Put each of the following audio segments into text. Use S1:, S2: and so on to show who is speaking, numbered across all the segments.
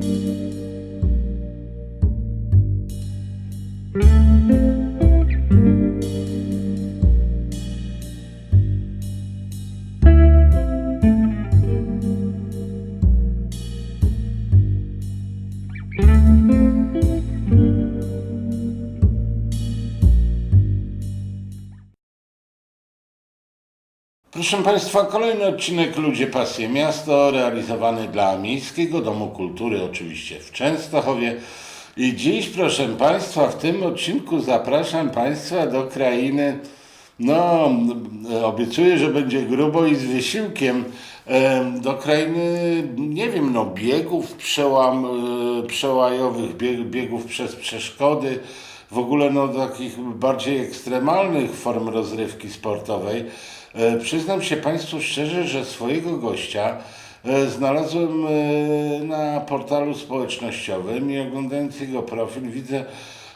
S1: Thank you. Proszę Państwa, kolejny odcinek Ludzie Pasje Miasto, realizowany dla Miejskiego Domu Kultury, oczywiście w Częstochowie. I dziś, proszę Państwa, w tym odcinku zapraszam Państwa do krainy, no, obiecuję, że będzie grubo i z wysiłkiem, em, do krainy, nie wiem, no, biegów przełam, e, przełajowych, bieg, biegów przez przeszkody, w ogóle no, takich bardziej ekstremalnych form rozrywki sportowej. E, Przyznam się Państwu szczerze, że swojego gościa e, znalazłem e, na portalu społecznościowym i oglądając jego profil widzę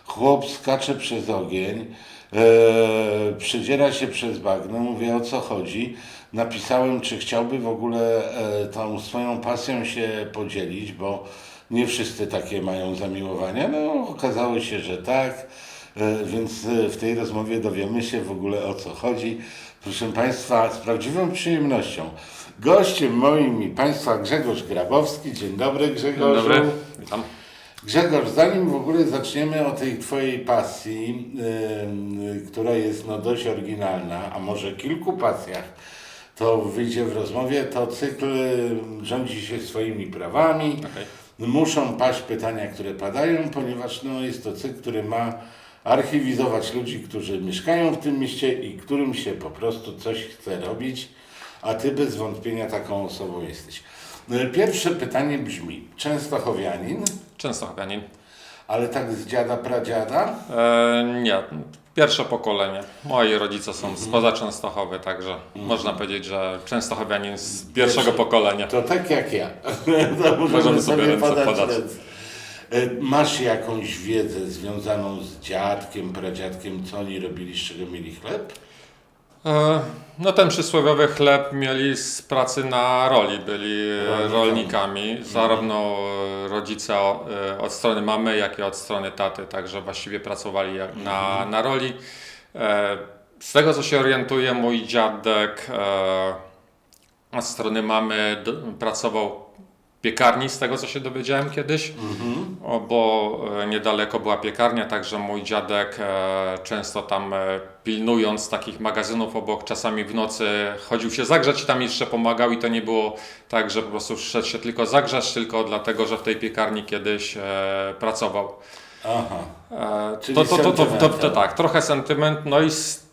S1: chłop skacze przez ogień, e, przedziera się przez bagno, mówię o co chodzi. Napisałem, czy chciałby w ogóle e, tą swoją pasją się podzielić, bo nie wszyscy takie mają zamiłowania. No, okazało się, że tak, e, więc e, w tej rozmowie dowiemy się w ogóle o co chodzi. Proszę Państwa, z prawdziwą przyjemnością. Gościem moim i Państwa Grzegorz Grabowski. Dzień dobry
S2: Dzień
S1: Grzegorzu.
S2: dobry, witam.
S1: Grzegorz, zanim w ogóle zaczniemy o tej Twojej pasji, ym, która jest no dość oryginalna, a może kilku pasjach, to wyjdzie w rozmowie, to cykl rządzi się swoimi prawami.
S2: Okej.
S1: Muszą paść pytania, które padają, ponieważ no, jest to cykl, który ma archiwizować ludzi, którzy mieszkają w tym mieście i którym się po prostu coś chce robić, a Ty bez wątpienia taką osobą jesteś. Y, Pierwsze pytanie brzmi, Częstochowianin,
S2: Częstochowianin.
S1: Ale tak z dziada, pradziada?
S2: E, nie, pierwsze pokolenie. Moi rodzice są spoza Częstochowy, także można powiedzieć, że Częstochowianin z pierwszego
S1: Pierwszy.
S2: pokolenia.
S1: To tak jak ja. to możemy
S2: sobie ręce
S1: podać. Y, Masz jakąś wiedzę związaną z dziadkiem, pradziadkiem, co oni robili, z czego mieli chleb?
S2: E, no ten przysłowiowy chleb mieli z pracy na roli, byli
S1: Rolnikami.
S2: rolnikami, zarówno e, rodzice e, od strony mamy, jak i od strony taty, także właściwie pracowali na, na roli. Z tego co się orientuję, mój dziadek od strony mamy pracował w piekarni, z tego co się dowiedziałem kiedyś, o, bo niedaleko była piekarnia, także mój dziadek często tam pilnując takich magazynów obok, czasami w nocy chodził się zagrzać i tam jeszcze pomagał i to nie było tak, że po prostu szedł się tylko zagrzać, tylko dlatego, że w tej piekarni kiedyś e, pracował.
S1: Aha.
S2: E,
S1: Czyli
S2: to, to, to, to, to, to, tak, trochę sentyment, no i z,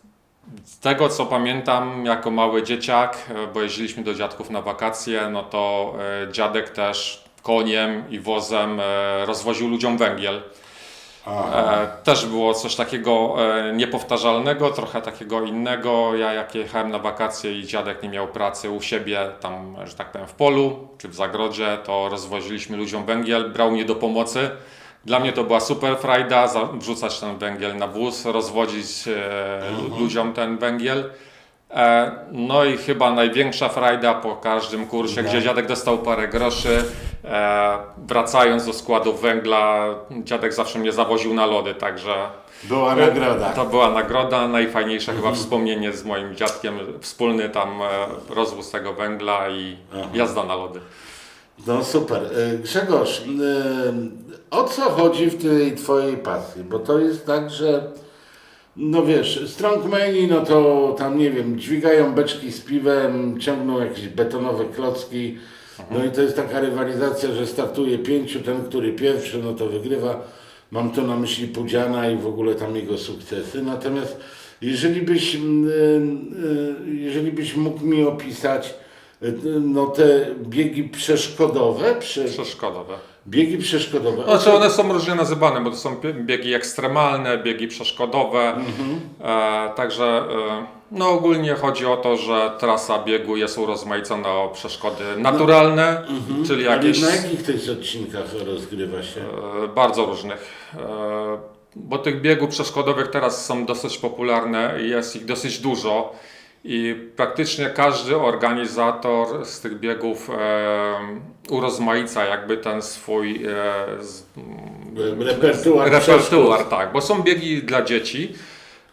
S2: z tego co pamiętam jako mały dzieciak, e, bo jeździliśmy do dziadków na wakacje, no to e, dziadek też koniem i wozem e, rozwoził ludziom węgiel.
S1: Aha.
S2: E, też było coś takiego e, niepowtarzalnego, trochę takiego innego. Ja jak jechałem na wakacje i dziadek nie miał pracy u siebie, tam, że tak powiem, w polu czy w zagrodzie, to rozwoziliśmy ludziom węgiel, brał mnie do pomocy. Dla mnie to była super frajda, wrzucać ten węgiel na wóz, rozwodzić e, ludziom ten węgiel. E, no i chyba największa frajda po każdym kursie,
S1: No.
S2: gdzie dziadek dostał parę groszy. E, wracając do składów węgla, dziadek zawsze mnie zawoził na lody, także
S1: Była nagroda.
S2: to była nagroda. Najfajniejsze chyba wspomnienie z moim dziadkiem, wspólny tam e, rozwóz tego węgla i jazda na lody.
S1: No super. Grzegorz, o co chodzi w tej twojej pasji? Bo to jest tak, że no wiesz, strongmani, no to tam nie wiem, dźwigają beczki z piwem, ciągną jakieś betonowe klocki. No i to jest taka rywalizacja, że startuje pięciu, ten, który pierwszy, no to wygrywa. Mam tu na myśli Pudziana i w ogóle tam jego sukcesy. Natomiast jeżeli byś, mm, y, y, jeżeli byś mógł mi opisać y, no te biegi przeszkodowe, prze,
S2: Przeszkodowe.
S1: Biegi przeszkodowe.
S2: Znaczy one są różnie nazywane, bo to są bie- biegi ekstremalne, biegi przeszkodowe. E, także e, no ogólnie chodzi o to, że trasa biegu jest urozmaicona o przeszkody naturalne, czyli
S1: Ale
S2: jakieś
S1: na jakich tych odcinkach rozgrywa się?
S2: e, bardzo różnych. E, bo tych biegów przeszkodowych teraz są dosyć popularne i jest ich dosyć dużo. I praktycznie każdy organizator z tych biegów e, urozmaica jakby ten swój e, z,
S1: Repertuar.
S2: repertuar, tak, bo są biegi dla dzieci,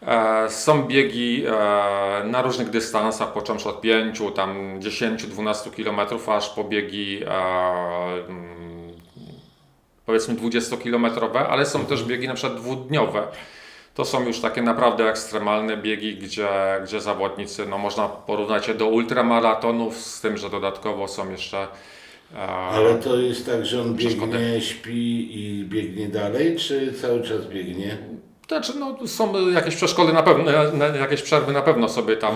S2: e, są biegi e, na różnych dystansach, począwszy od 5, tam 10-12 km, aż po biegi e, mm, powiedzmy 20-kilometrowe, ale są też biegi na przykład dwudniowe. To są już takie naprawdę ekstremalne biegi, gdzie, gdzie zawodnicy, no można porównać je do ultramaratonów, z tym, że dodatkowo są jeszcze e,
S1: Ale to jest tak, że on
S2: Przeszkody.
S1: biegnie, śpi i biegnie dalej, czy cały czas biegnie?
S2: Znaczy, no, są jakieś przeszkody na pewno, na- jakieś przerwy na pewno sobie tam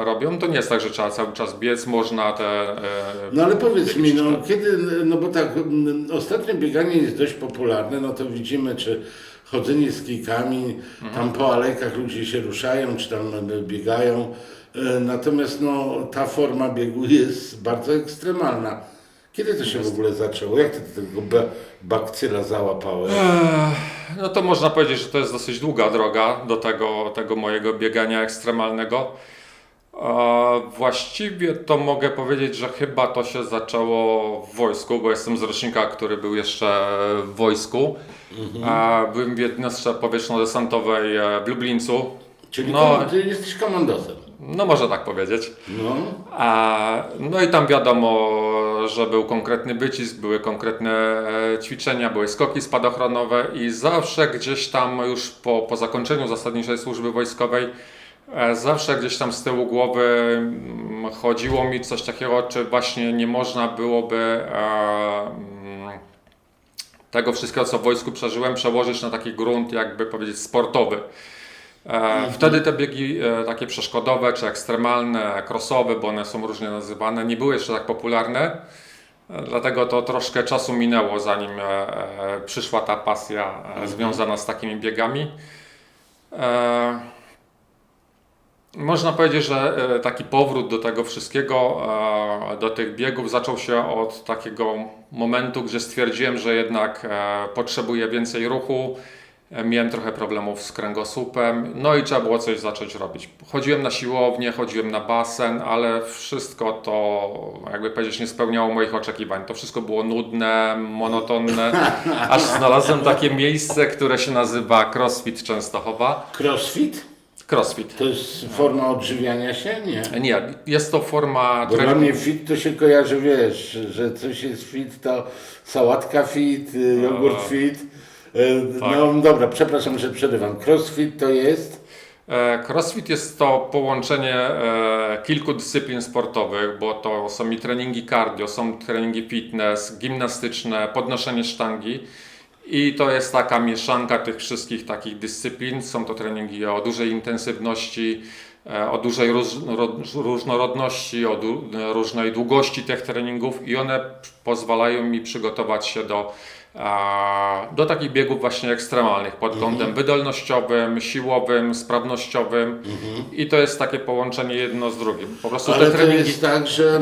S2: e, robią. To nie jest tak, że trzeba cały czas biec, można te. E,
S1: No ale powiedz mi, no kiedy, no bo tak, mm, ostatnio bieganie jest dość popularne, no to widzimy, czy chodzenie z kijkami, tam po alejkach ludzie się ruszają, czy tam e, biegają, E, natomiast no ta forma biegu jest bardzo ekstremalna. Kiedy to się w ogóle zaczęło? Jak ty tego bakcyla załapałeś?
S2: No to można powiedzieć, że to jest dosyć długa droga do tego, tego mojego biegania ekstremalnego. A właściwie to mogę powiedzieć, że chyba to się zaczęło w wojsku, bo jestem z rocznika, który był jeszcze w wojsku. A byłem w jednostce powietrzno-desantowej e, w Lublińcu.
S1: Czyli
S2: no.
S1: ty jesteś komandosem.
S2: No można tak powiedzieć.
S1: No.
S2: A, no i tam wiadomo, że był konkretny wycisk, były konkretne e, ćwiczenia, były skoki spadochronowe i zawsze gdzieś tam już po, po zakończeniu zasadniczej służby wojskowej, zawsze gdzieś tam z tyłu głowy mm, chodziło mi coś takiego, czy właśnie nie można byłoby e, mm, tego wszystkiego, co w wojsku przeżyłem, przełożyć na taki grunt, jakby powiedzieć, sportowy. E, Wtedy te biegi e, takie przeszkodowe czy ekstremalne, crossowe, bo one są różnie nazywane, nie były jeszcze tak popularne. E, Dlatego to troszkę czasu minęło, zanim e, e, przyszła ta pasja e, związana z takimi biegami. Można powiedzieć, że e, taki powrót do tego wszystkiego, e, do tych biegów zaczął się od takiego momentu, gdzie stwierdziłem, że jednak e, potrzebuję więcej ruchu. Miałem trochę problemów z kręgosłupem, no i trzeba było coś zacząć robić. Chodziłem na siłownię, chodziłem na basen, ale wszystko to, jakby powiedzieć, nie spełniało moich oczekiwań. To wszystko było nudne, monotonne, aż znalazłem takie miejsce, które się nazywa CrossFit Częstochowa.
S1: Crossfit?
S2: CrossFit.
S1: To jest forma odżywiania się? Nie.
S2: Nie, jest to forma
S1: Bo dla mnie fit to się kojarzy, wiesz, że coś jest fit, to sałatka fit, y, jogurt fit. Y,
S2: tak.
S1: No dobra, przepraszam, że przerywam. Crossfit to jest?
S2: E, Crossfit jest to połączenie e, kilku dyscyplin sportowych, bo to są i treningi cardio, są treningi fitness, gimnastyczne, podnoszenie sztangi. I to jest taka mieszanka tych wszystkich takich dyscyplin. Są to treningi o dużej intensywności, e, o dużej róż, ro, różnorodności, o różnej długości tych treningów i one pozwalają mi przygotować się do, do takich biegów właśnie ekstremalnych pod kątem wydolnościowym, siłowym, sprawnościowym i to jest takie połączenie jedno z drugim. Po prostu
S1: Ale
S2: te
S1: to
S2: treningi
S1: jest tak, że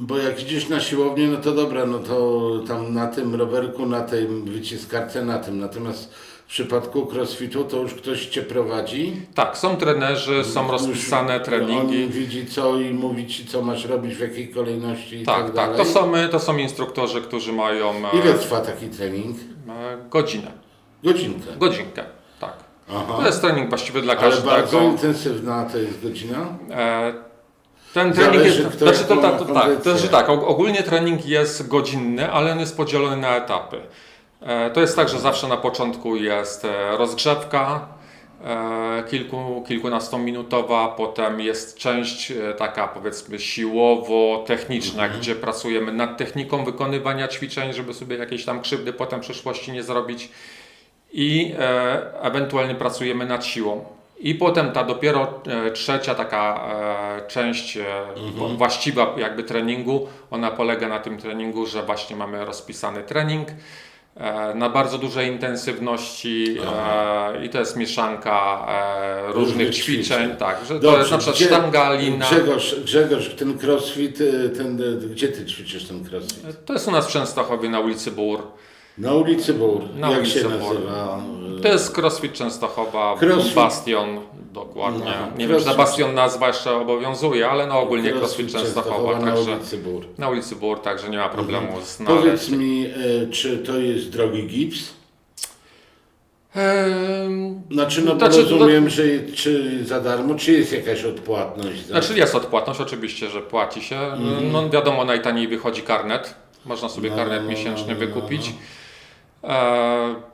S1: bo jak idziesz na siłownię, no to dobra, no to tam na tym rowerku, na tej wyciskarce, na tym. Natomiast w przypadku crossfitu to już ktoś cię prowadzi.
S2: Tak, są trenerzy, są rozpisane
S1: Już
S2: treningi.
S1: On widzi co i mówi ci, co masz robić, w jakiej kolejności i tak,
S2: Tak, tak.
S1: dalej.
S2: To są, to są instruktorzy, którzy mają e,
S1: Ile trwa taki trening?
S2: e, godzinę.
S1: Godzinkę.
S2: Godzinkę, tak.
S1: Aha.
S2: To jest trening właściwie dla
S1: Ale bardzo
S2: każdego.
S1: intensywna to jest godzina.
S2: E, Ten trening
S1: Zależy,
S2: jest.
S1: kto
S2: Znaczy to,
S1: jaką
S2: tak, to, tak, to znaczy tak, og- ogólnie trening jest godzinny, ale on jest podzielony na etapy. E, To jest tak, że zawsze na początku jest e, rozgrzewka e, kilku, kilkunastominutowa, potem jest część taka powiedzmy siłowo-techniczna, gdzie pracujemy nad techniką wykonywania ćwiczeń, żeby sobie jakieś tam krzywdy potem w przyszłości nie zrobić. I ewentualnie pracujemy nad siłą. I potem ta dopiero trzecia taka część e, właściwa jakby treningu, ona polega na tym treningu, że właśnie mamy rozpisany trening na bardzo dużej intensywności e, i to jest mieszanka e, różnych
S1: Różnych
S2: ćwiczeń,
S1: ćwiczeń.
S2: tak, że to jest na przykład
S1: gdzie-
S2: sztanga, lina.
S1: Grzegorz, Grzegorz, ten crossfit, y, ten, y, gdzie ty ćwiczysz ten crossfit?
S2: To jest u nas w Częstochowie na ulicy Bór.
S1: Na ulicy Bór.
S2: Na
S1: Jak
S2: ulicy
S1: się
S2: Bór.
S1: nazywa?
S2: To jest CrossFit Częstochowa,
S1: Crossfit.
S2: Bastion, dokładnie.
S1: No,
S2: nie wiem, czy na
S1: Crossfit.
S2: Bastion nazwa jeszcze obowiązuje, ale no ogólnie CrossFit, Częstochowa,
S1: na
S2: także
S1: ulicy Bór.
S2: na ulicy także nie ma problemu z
S1: Powiedz
S2: znalezieniem.
S1: mi, e, czy to jest drogi gips? Znaczy, no
S2: Znaczy,
S1: rozumiem, że czy za darmo, czy jest jakaś odpłatność? Za...
S2: Znaczy jest odpłatność, oczywiście, że płaci się. No wiadomo, najtaniej wychodzi karnet. Można sobie
S1: Mhm. No,
S2: karnet
S1: no,
S2: miesięczny
S1: no,
S2: wykupić. E,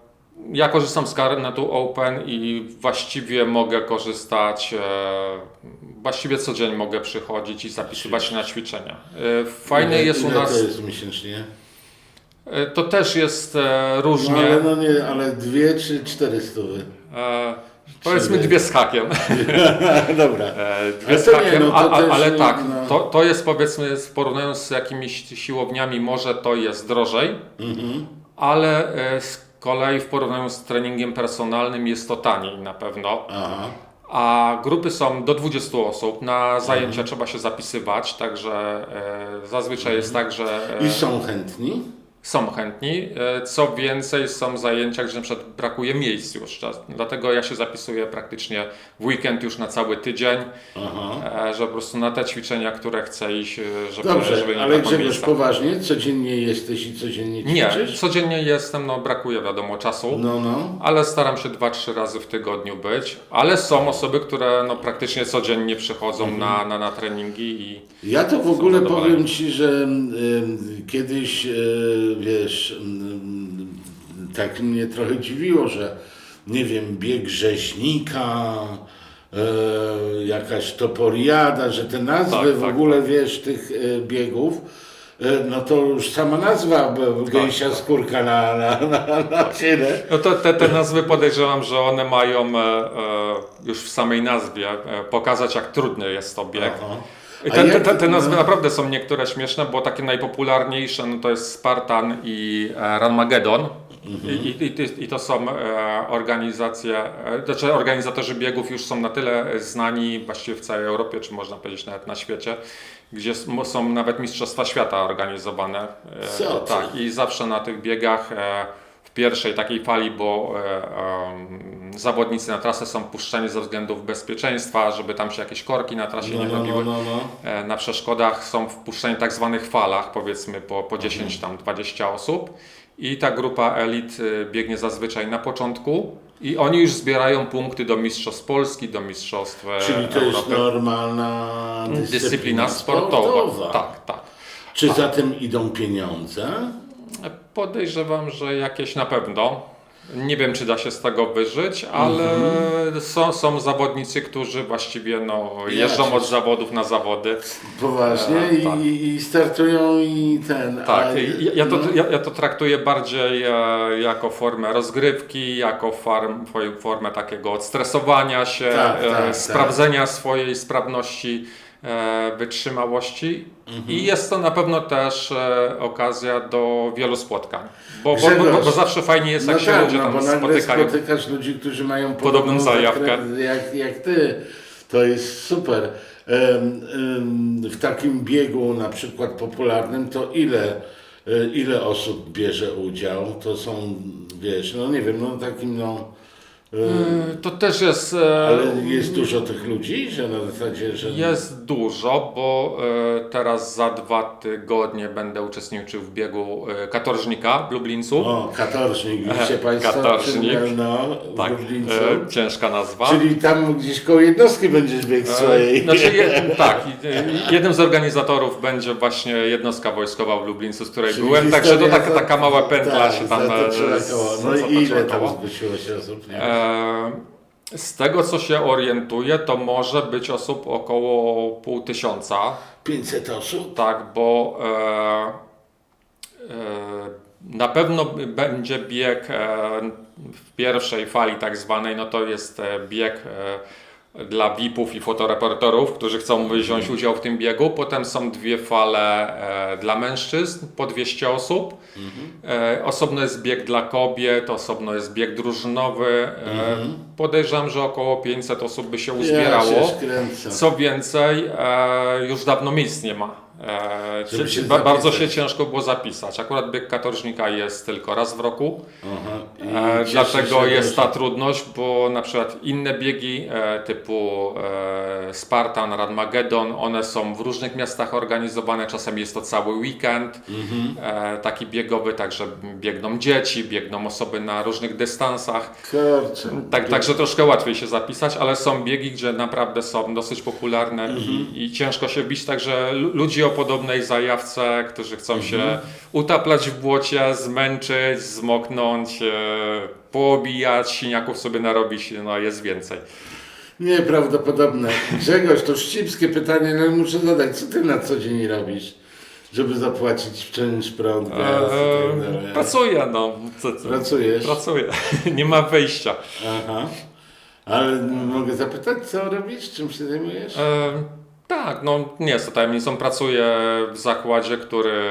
S2: ja korzystam z karnetu Open i właściwie mogę korzystać, e, właściwie co dzień mogę przychodzić i zapisywać się na ćwiczenia. E, fajne
S1: Ile-
S2: jest u
S1: ile
S2: nas,
S1: to jest miesięcznie?
S2: e, to też jest e,
S1: No
S2: różnie.
S1: ale, no nie, ale dwie czy cztery stówy?
S2: E, powiedzmy dwie z hakiem.
S1: Dobra.
S2: Dwie z
S1: to nie,
S2: hakiem,
S1: no
S2: a, ale tak,
S1: no.
S2: to, to jest powiedzmy, porównując z jakimiś siłowniami, może to jest drożej,
S1: Mhm.
S2: ale z kolei w porównaniu z treningiem personalnym jest to taniej na pewno.
S1: Aha.
S2: A grupy są do 20 osób, na zajęcia
S1: Mhm.
S2: trzeba się zapisywać, także e, zazwyczaj jest tak, że e,
S1: I są chętni?
S2: Są chętni. E, Co więcej, są zajęcia, gdzie na przykład brakuje miejsc już. Dlatego ja się zapisuję praktycznie w weekend już na cały tydzień.
S1: Aha.
S2: E, że po prostu na te ćwiczenia, które chcę iść, e, żeby,
S1: Dobrze,
S2: żeby nie
S1: ale Grzegorz, poważnie, codziennie jesteś i codziennie
S2: Nie,
S1: ćwiczysz?
S2: codziennie jestem, no brakuje wiadomo czasu,
S1: No, no.
S2: ale staram się 2-3 razy w tygodniu być, ale są osoby, które no praktycznie codziennie przychodzą
S1: Mhm.
S2: na, na, na treningi i
S1: Ja to w ogóle powiem Ci, że y, kiedyś, y, wiesz, y, tak mnie trochę dziwiło, że nie wiem, bieg rzeźnika, y, jakaś toporiada, że te nazwy
S2: Tak,
S1: w
S2: tak,
S1: ogóle, wiesz, tych y, biegów, y, no to już sama nazwa, b- gęsia
S2: tak.
S1: skórka na, na, na, na ciele.
S2: no to te, te nazwy podejrzewam, że one mają e, e, już w samej nazwie e, pokazać, jak trudny jest to bieg.
S1: Aha.
S2: Te, te,
S1: jak-
S2: te, te nazwy naprawdę są niektóre śmieszne, bo takie najpopularniejsze no to jest Spartan i e, Ranmagedon.
S1: Mhm.
S2: I, i, i, to są e, organizacje, e, znaczy organizatorzy biegów już są na tyle znani właściwie w całej Europie, czy można powiedzieć nawet na świecie, gdzie są nawet Mistrzostwa Świata organizowane. E,
S1: Co
S2: tak, i zawsze na tych biegach e, w pierwszej takiej fali, bo e, em, zawodnicy na trasę są puszczeni ze względów bezpieczeństwa, żeby tam się jakieś korki na trasie
S1: No,
S2: nie
S1: no,
S2: robiły.
S1: no, no, no.
S2: E, Na przeszkodach są wpuszczeni tak zwanych falach, powiedzmy po, po 10 tam 20 osób. I ta grupa elit y, biegnie zazwyczaj na początku i oni już zbierają punkty do Mistrzostw Polski, do Mistrzostw e,
S1: Czyli to jest
S2: Europy.
S1: normalna dyscyplina,
S2: Dyscyplina sportowa. Tak, tak.
S1: Czy za tym idą pieniądze?
S2: Podejrzewam, że jakieś na pewno. Nie wiem, czy da się z tego wyżyć, ale
S1: Mhm.
S2: są, są zawodnicy, którzy właściwie no, jeżdżą od zawodów na zawody.
S1: Poważnie
S2: E,
S1: i,
S2: tak.
S1: i, i startują i ten.
S2: Tak,
S1: a,
S2: ja, ja, to,
S1: no,
S2: ja, ja to traktuję bardziej e, jako formę rozgrywki, jako farm, formę takiego odstresowania się,
S1: Tak,
S2: e,
S1: tak, tak.
S2: sprawdzenia swojej sprawności, wytrzymałości
S1: Mhm.
S2: i jest to na pewno też e, okazja do wielu spotkań, bo, bo, bo, bo, zawsze fajnie jest,
S1: no
S2: jak się
S1: tak,
S2: ludzie
S1: no
S2: tam
S1: bo
S2: spotykają.
S1: spotykasz ludzi, którzy mają
S2: Podobną zajawkę.
S1: Jak, jak ty. To jest super. W takim biegu na przykład popularnym to ile, e, ile osób bierze udział? To są, wiesz, no nie wiem, no takim no... E,
S2: To też jest... e,
S1: Ale jest dużo tych ludzi, że na zasadzie, że...
S2: Jest dużo, bo e, teraz za dwa tygodnie będę uczestniczył w biegu e, katorżnika w Lublińcu.
S1: O, katorżnik, widzicie Państwo?
S2: Katorżnik.
S1: No, w
S2: tak,
S1: Lublińcu.
S2: ciężka nazwa.
S1: Czyli tam gdzieś koło jednostki będziesz biegł swojej.
S2: Znaczy, tak, jednym z organizatorów będzie właśnie jednostka wojskowa w Lublińcu, z której
S1: Czyli
S2: byłem, także to taka, taka mała pętla
S1: tak,
S2: się tam
S1: koło. No i ile tam zgłosiło się osób? Nie?
S2: Z tego co się orientuję, to może być osób około pół tysiąca.
S1: 500 osób?
S2: Tak, bo e, e, na pewno będzie bieg e, w pierwszej fali tak zwanej, no to jest e, bieg e, dla VIP-ów i fotoreporterów, którzy chcą wziąć udział w tym biegu. Potem są dwie fale e, dla mężczyzn, po 200 osób. E, osobno jest bieg dla kobiet, osobno jest bieg drużynowy. E, podejrzewam, że około 500 osób by się uzbierało.
S1: Ja się.
S2: Co więcej, e, już dawno miejsc nie ma. E, czy-
S1: się
S2: ba- bardzo się ciężko było zapisać. Akurat bieg katorżnika jest tylko raz w roku. E,
S1: cieszę
S2: dlatego jest ta trudność, bo na przykład inne biegi e, typu e, Spartan, Radmagedon, one są w różnych miastach organizowane, czasami jest to cały weekend e, taki biegowy, także biegną dzieci, biegną osoby na różnych dystansach.
S1: Kurczę.
S2: Tak, także troszkę łatwiej się zapisać, ale są biegi, gdzie naprawdę są dosyć popularne i, i ciężko się wbić, także lu- ludzi o podobnej zajawce, którzy chcą się utaplać w błocie, zmęczyć, zmoknąć, e, poobijać, siniaków sobie narobić, no jest więcej.
S1: Nieprawdopodobne. Grzegorz, to szczypskie pytanie, ale muszę zadać. Co ty na co dzień robisz, żeby zapłacić czynsz, prąd, gaz tak
S2: E,
S1: dalej?
S2: pracuję, no. Co, co?
S1: Pracujesz?
S2: Pracuję, nie ma wyjścia.
S1: Aha. Ale mogę zapytać, co robisz? Czym się zajmujesz?
S2: E, tak, no nie jest to tajemnicą. Pracuję w zakładzie, który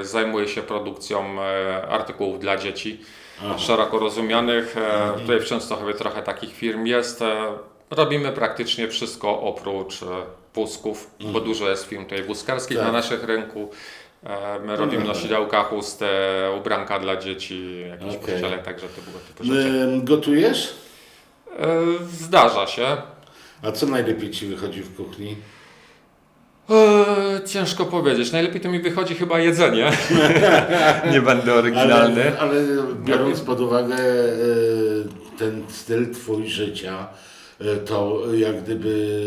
S2: e, zajmuje się produkcją e, artykułów dla dzieci
S1: Aha.
S2: szeroko rozumianych. E, tutaj w Częstochowie trochę takich firm jest. Robimy praktycznie wszystko oprócz wózków, bo dużo jest firm tutaj wózkarskich
S1: Tak.
S2: na naszych rynku. My robimy
S1: dobra.
S2: nosidełka, chusty, ubranka dla dzieci, jakieś okay. także tego typu rzeczy.
S1: Gotujesz?
S2: Zdarza się.
S1: A co najlepiej ci wychodzi w kuchni?
S2: Eee, ciężko powiedzieć. Najlepiej to mi wychodzi chyba jedzenie. Nie będę oryginalny.
S1: Ale, ale biorąc pod uwagę e, ten styl twój życia, e, to jak gdyby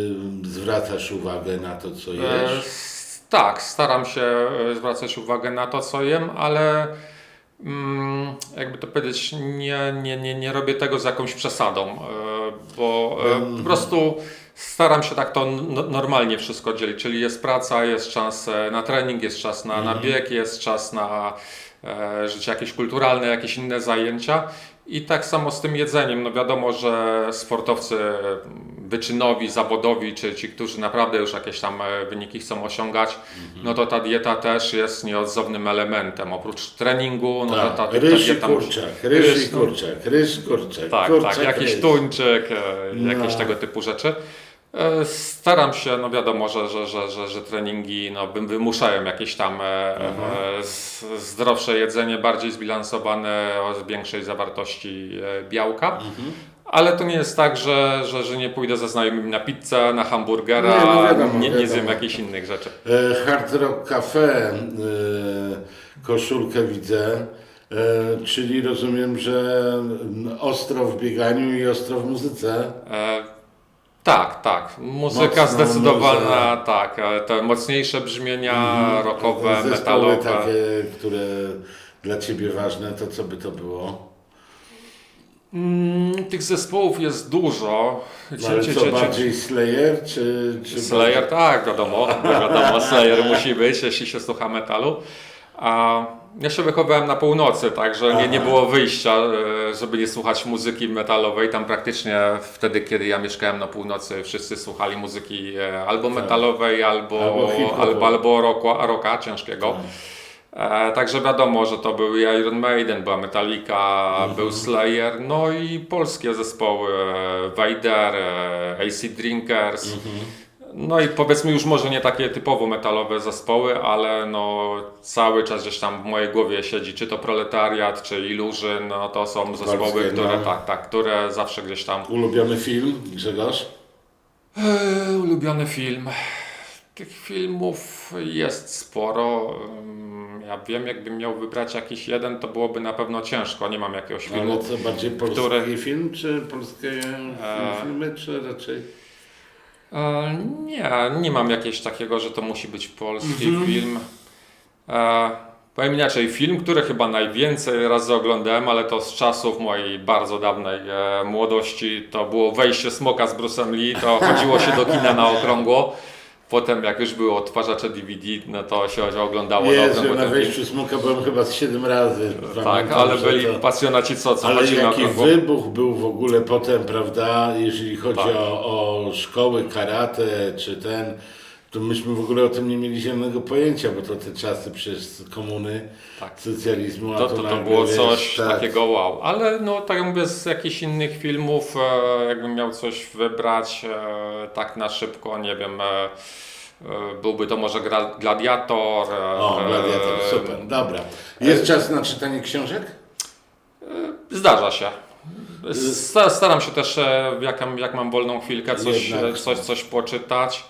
S1: zwracasz uwagę na to, co
S2: Eee,
S1: jesz.
S2: s- tak, staram się e, zwracać uwagę na to, co jem, ale mm, jakby to powiedzieć, nie, nie, nie, nie robię tego z jakąś przesadą, e, bo e, po prostu staram się tak to n- normalnie wszystko dzielić, czyli jest praca, jest czas e, na trening, jest czas na, na bieg, jest czas na e, życie jakieś kulturalne, jakieś inne zajęcia. I tak samo z tym jedzeniem. No wiadomo, że sportowcy wyczynowi, zawodowi, czy ci, którzy naprawdę już jakieś tam e, wyniki chcą osiągać, no to ta dieta też jest nieodzownym elementem. Oprócz treningu, no to ta,
S1: Tak,
S2: ta,
S1: ryż i
S2: dieta
S1: kurczak, ryż i
S2: Ryż, no.
S1: kurczak, ryż, kurczak,
S2: Tak,
S1: kurczak,
S2: tak, jakiś
S1: ryż.
S2: tuńczyk, e, jakieś
S1: No.
S2: tego typu rzeczy. E, Staram się, no wiadomo, że, że, że, że, że treningi no, wy- wymuszają jakieś tam e, e, z- zdrowsze jedzenie, bardziej zbilansowane, o większej zawartości e, białka.
S1: Mhm.
S2: Ale to nie jest tak, że, że, że nie pójdę ze znajomymi na pizzę, na hamburgera,
S1: Nie, no wiadomo,
S2: nie, nie zjem jakichś innych rzeczy.
S1: E, Hard Rock Cafe, e, koszulkę widzę, e, czyli rozumiem, że ostro w bieganiu i ostro w muzyce.
S2: Tak, tak. Muzyka
S1: Mocno
S2: zdecydowana,
S1: muza.
S2: tak. Te mocniejsze brzmienia, rockowe,
S1: Zespoły
S2: metalowe.
S1: takie, które dla Ciebie ważne, to co by to było?
S2: Mm, tych zespołów jest dużo.
S1: No, ale
S2: Cie-
S1: co,
S2: cie- cie-
S1: bardziej Slayer, czy... czy
S2: Slayer, tak, wiadomo, wiadomo, Slayer musi być, jeśli się słucha metalu. A ja się wychowałem na północy, także nie, nie było wyjścia, e, żeby nie słuchać muzyki metalowej. Tam praktycznie wtedy, kiedy ja mieszkałem na północy, wszyscy słuchali muzyki e, albo metalowej, albo,
S1: Tak. Albo
S2: albo, albo rocka, rocka ciężkiego.
S1: Tak.
S2: E, także wiadomo, że to był Iron Maiden, była Metallica,
S1: Mhm.
S2: był Slayer, no i polskie zespoły, Vader, AC Drinkers.
S1: Mhm.
S2: No i powiedzmy już może nie takie typowo metalowe zespoły, ale no cały czas gdzieś tam w mojej głowie siedzi, czy to Proletariat, czy Illusion, no to są zespoły, które
S1: no.
S2: tak, tak, które zawsze gdzieś tam...
S1: Ulubiony film, Grzegorz?
S2: Eee, ulubiony film. Tych filmów jest sporo. Ym, Ja wiem, jakbym miał wybrać jakiś jeden, to byłoby na pewno ciężko. Nie mam jakiegoś filmu.
S1: Ale co, bardziej polski
S2: który-
S1: film, czy polskie
S2: E.
S1: filmy, czy raczej...
S2: E, nie, nie mam jakiegoś takiego, że to musi być polski film. E, powiem inaczej, film, który chyba najwięcej razy oglądałem, ale to z czasów mojej bardzo dawnej e, młodości, to było Wejście Smoka z Bruce'em Lee, to chodziło się do kina na okrągło. Potem jak już były odtwarzacze DVD, no to się oglądało na
S1: Jezu,
S2: okrągło
S1: na wejściu smoka byłem chyba z 7 razy.
S2: Tak, ale byli
S1: to-
S2: pasjonaci co, co
S1: Ale
S2: na
S1: jaki
S2: okrągło.
S1: wybuch był w ogóle potem, prawda, jeżeli chodzi
S2: Tak.
S1: o, o szkoły karate, czy ten, to myśmy w ogóle o tym nie mieli zielonego pojęcia, bo to te czasy przez komuny,
S2: Tak.
S1: socjalizmu, a
S2: To, to, to
S1: nagle,
S2: było
S1: wiesz,
S2: coś
S1: tak.
S2: takiego wow. Ale no tak jak mówię, z jakichś innych filmów, e, jakbym miał coś wybrać e, tak na szybko, nie wiem. E, Byłby to może Gladiator.
S1: O, gladiator, super, dobra. Jest czas na czytanie książek?
S2: Zdarza się. Sta- Staram się też, jak, mam- jak mam wolną chwilkę, coś,
S1: Jednak.
S2: coś, coś poczytać.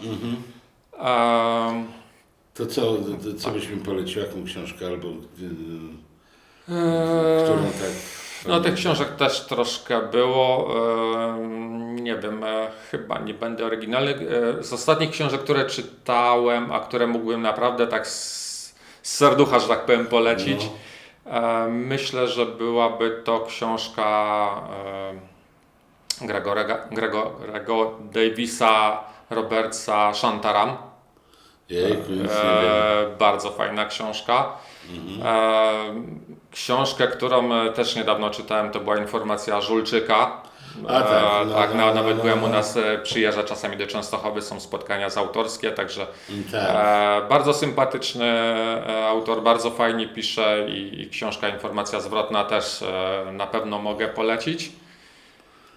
S2: Em,
S1: To co, to co byś mi polecił, jaką książkę albo
S2: e,
S1: którą tak?
S2: No tych książek też troszkę było. Nie wiem, e, chyba nie będę oryginalny. E, Z ostatnich książek, które czytałem, a które mógłbym naprawdę tak z, serducha, że tak powiem, polecić, e, myślę, że byłaby to książka Gregorego, Gregorego Davisa Robertsa Shantaram.
S1: Jejku, nic.
S2: E, bardzo fajna książka. E, książkę, którą e, też niedawno czytałem, to była informacja Żulczyka.
S1: A, tak,
S2: E,
S1: no,
S2: tak
S1: no, no,
S2: nawet byłem u nas, e, przyjeżdża czasami do Częstochowy, są spotkania z autorskie, także
S1: Tak.
S2: e, bardzo sympatyczny e, autor, bardzo fajnie pisze i, i książka Informacja Zwrotna też e, na pewno mogę polecić.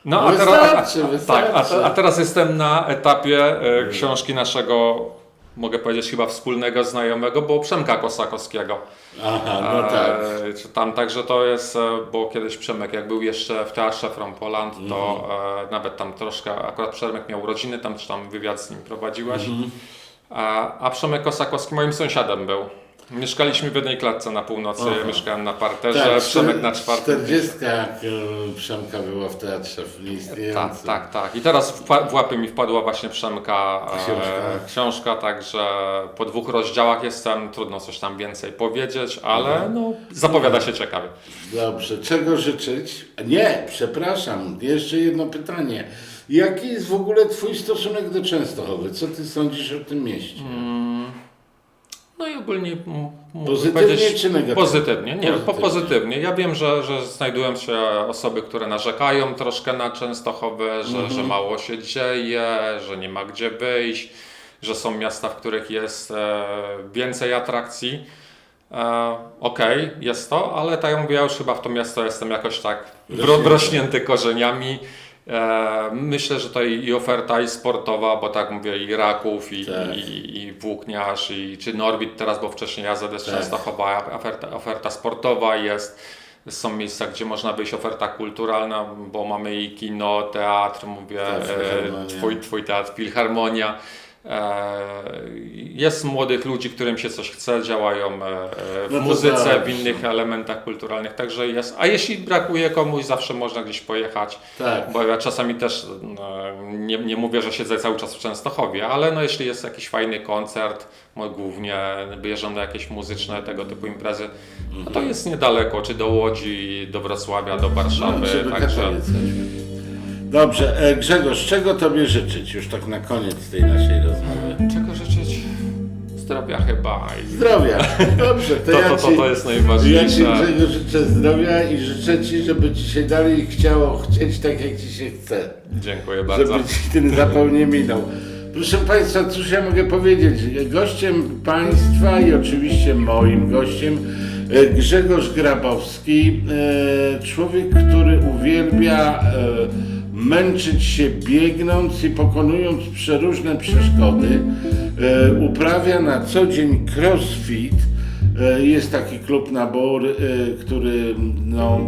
S2: No a teraz,
S1: Wystarczy,
S2: a,
S1: wystarczy.
S2: tak, a, a teraz jestem na etapie e, książki naszego, mogę powiedzieć chyba wspólnego znajomego, bo Przemka Kosakowskiego.
S1: Aha, no tak.
S2: E, czytam, także to jest, e, bo kiedyś Przemek, jak był jeszcze w Teatrze From Poland, to
S1: Mhm.
S2: e, nawet tam troszkę, akurat Przemek miał urodziny, tam czy tam wywiad z nim prowadziłeś.
S1: Mhm.
S2: A, a Przemek Kosakowski moim sąsiadem był. Mieszkaliśmy w jednej klatce na północy,
S1: Aha.
S2: mieszkałem na parterze,
S1: Tak,
S2: Przemek na czwartym.
S1: 40 Przemka była w teatrze w nieistniejącym.
S2: Tak, tak, tak. I teraz w, w łapy mi wpadła właśnie Przemka e,
S1: Książka.
S2: książka, także po dwóch rozdziałach jestem, trudno coś tam więcej powiedzieć, ale
S1: Mhm.
S2: no, zapowiada się ciekawie.
S1: Dobrze, czego życzyć? Nie, przepraszam, jeszcze jedno pytanie. Jaki jest w ogóle Twój stosunek do Częstochowy? Co Ty sądzisz o tym mieście?
S2: No i ogólnie
S1: Pozytywnie czy negatywnie?
S2: Pozytywnie, nie,
S1: Pozytywnie.
S2: Po pozytywnie. Ja wiem, że, że znajdują się osoby, które narzekają troszkę na Częstochowę, że,
S1: Mhm.
S2: że mało się dzieje, że nie ma gdzie wyjść, że są miasta, w których jest e, więcej atrakcji. E, Okej, jest to, ale tak jak mówię, ja już chyba w to miasto jestem jakoś tak wro, korzeniami. E, myślę, że to i, oferta i sportowa, bo tak mówię, i Raków, i,
S1: Tak.
S2: i, i Włókniarz, i czy Norwid teraz, bo wcześniej AZS
S1: Tak.
S2: Częstochowa, oferta, oferta sportowa jest. Są miejsca, gdzie można wyjść, oferta kulturalna, bo mamy i kino, teatr, mówię,
S1: Tak,
S2: e, twój, twój teatr, filharmonia. E, Jest młodych ludzi, którym się coś chce, działają e, w
S1: No
S2: muzyce,
S1: tak.
S2: w innych elementach kulturalnych, także jest. A jeśli brakuje komuś, zawsze można gdzieś pojechać.
S1: Tak.
S2: Bo ja czasami też no, nie, nie mówię, że siedzę cały czas w Częstochowie, ale no, jeśli jest jakiś fajny koncert, no, głównie wyjeżdżam na jakieś muzyczne tego typu imprezy, no to jest niedaleko, czy do Łodzi, do Wrocławia, do Warszawy,
S1: No,
S2: także.
S1: Dobrze, e, Grzegorz, czego Tobie życzyć już tak na koniec tej naszej rozmowy?
S2: czego życzyć? Zdrowia chyba. I
S1: Zdrowia. Dobrze, to,
S2: to,
S1: ja
S2: to, to, to jest
S1: ja
S2: najważniejsze.
S1: Ci Grzegorz życzę zdrowia i życzę Ci, żeby Ci się dalej chciało chcieć tak, jak Ci się chce.
S2: Dziękuję bardzo.
S1: Żeby Ci ten zapał nie minął. Proszę Państwa, cóż ja mogę powiedzieć? Gościem Państwa i oczywiście moim gościem e, Grzegorz Grabowski, e, człowiek, który uwielbia męczyć się biegnąc i pokonując przeróżne przeszkody. E, Uprawia na co dzień crossfit. E, Jest taki klub Nabor, e, który no,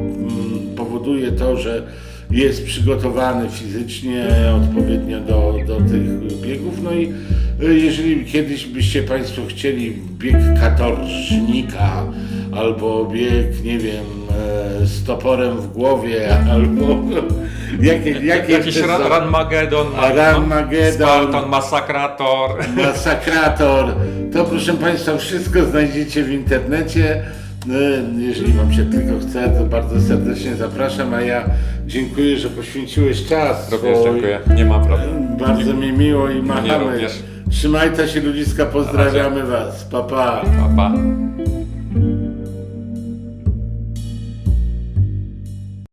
S1: powoduje to, że jest przygotowany fizycznie odpowiednio do, do tych biegów. No i jeżeli kiedyś byście Państwo chcieli bieg katorżnika albo bieg, nie wiem, z toporem w głowie, albo jakie, jakie
S2: Jakiś Ran-
S1: są-
S2: Ranmagedon,
S1: A Ranmagedon.
S2: Spartan, Masakrator.
S1: Masakrator. To proszę Państwa, wszystko znajdziecie w internecie. No, Jeżeli Wam się tylko chce, to bardzo serdecznie zapraszam, a ja dziękuję, że poświęciłeś czas.
S2: Również dziękuję, nie ma problemu.
S1: Bardzo mi miło i machamy. Trzymajcie się ludziska, pozdrawiamy Was. Pa, pa.
S2: Pa, pa.